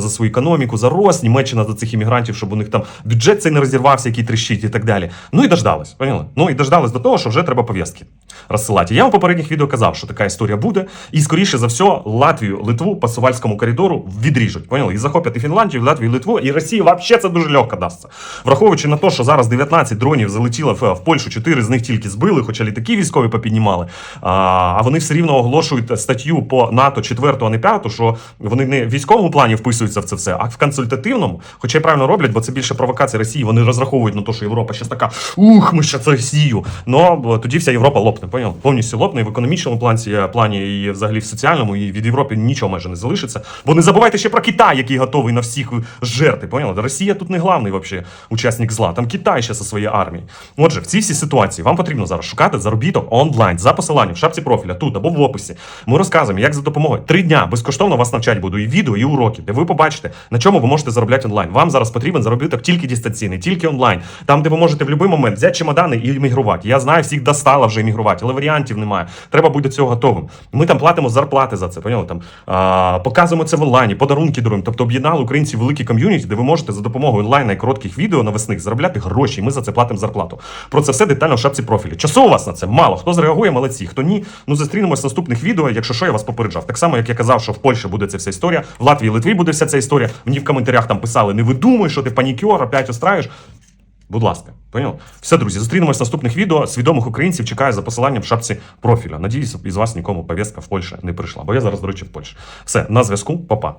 за свою економіку, за рост, Німеччина за цих іммігрантів, щоб у них там бюджет цей не розірвався, який тріщить і так далі. Ну і дождались. Поняли? Ну і дождались до того, що вже треба пов'язки розсилати. Я в попередніх відео казав, що така історія буде, і скоріше за все, Латвію, Литву по Сувальському коридору відріжуть. Поняли? І захоплять і Фінляндію, і Латвію, і Литву, і Росії взагалі це дуже легко дасться. Враховуючи на те, що зараз 19 дронів залетіло в, Польщу, 4 з них тільки збили, хоча літаки військові попіднімали. А, вони все рівно оголошують статтю по НАТО 4, а не 5, що вони не в військовому плані вписуються в це все, а в консультативному, хоча й правильно роблять, бо це більше провокація Росії. Вони розраховують на те, що Європа ще така, ух, ми ще це Росію. Ну тоді вся Європа лопне, поняв? Повністю лопне і в економічному плані, плані, і взагалі в соціальному, і від Європи нічого майже не залишиться. Бо не забувайте ще про Китай, який готовий на всіх жерти. Поняли? Росія тут не главний вообще учасник зла. Там Китай ще зі своєю армією. Отже, в цій всій ситуації вам потрібно зараз шукати заробіток онлайн за посиланням в шапці профіля тут або в описі. Ми розказуємо, як за допомогою три дня безкоштовно вас навчать буду і відео, і уроки, де ви побачите, на чому ви можете заробляти онлайн. Вам зараз потрібен заробіток тільки дистанційний, тільки онлайн. Там, де ви можете в будь-який момент взяти чемодани і іммігрувати. Я знаю, всіх достало вже іммігрувати, але варіантів немає. Треба бути до цього готовим. Ми там платимо зарплати за це. Поняли? Там а, показуємо це в онлайні, подарунки даруємо. Тобто об'єднали українці великі ком'юніті, де ви можете за допомогою онлайна і коротких відео навесних заробляти гроші. І ми за це платимо зарплату. Про це все детально в шапці профілі. Часу у вас на це мало. Хто зреагує, молодці. Хто ні, ну зустрінемось в наступних відео. Якщо що, я вас попереджав. Так само, як я казав, що в Польщі буде ця вся історія, в Латвії, Литві буде вся ця історія. Мені в коментарях там писали: не видумуй, що ти панікер, опять устраюєш. Будь ласка, поняв? Все, друзі, зустрінемось в наступних відео. Свідомих українців чекаю за посиланням в шапці профіля. Надіюсь, із вас нікому повістка в Польщі не прийшла, бо я зараз, до речі, в Польщі. Все, на зв'язку, Па-па.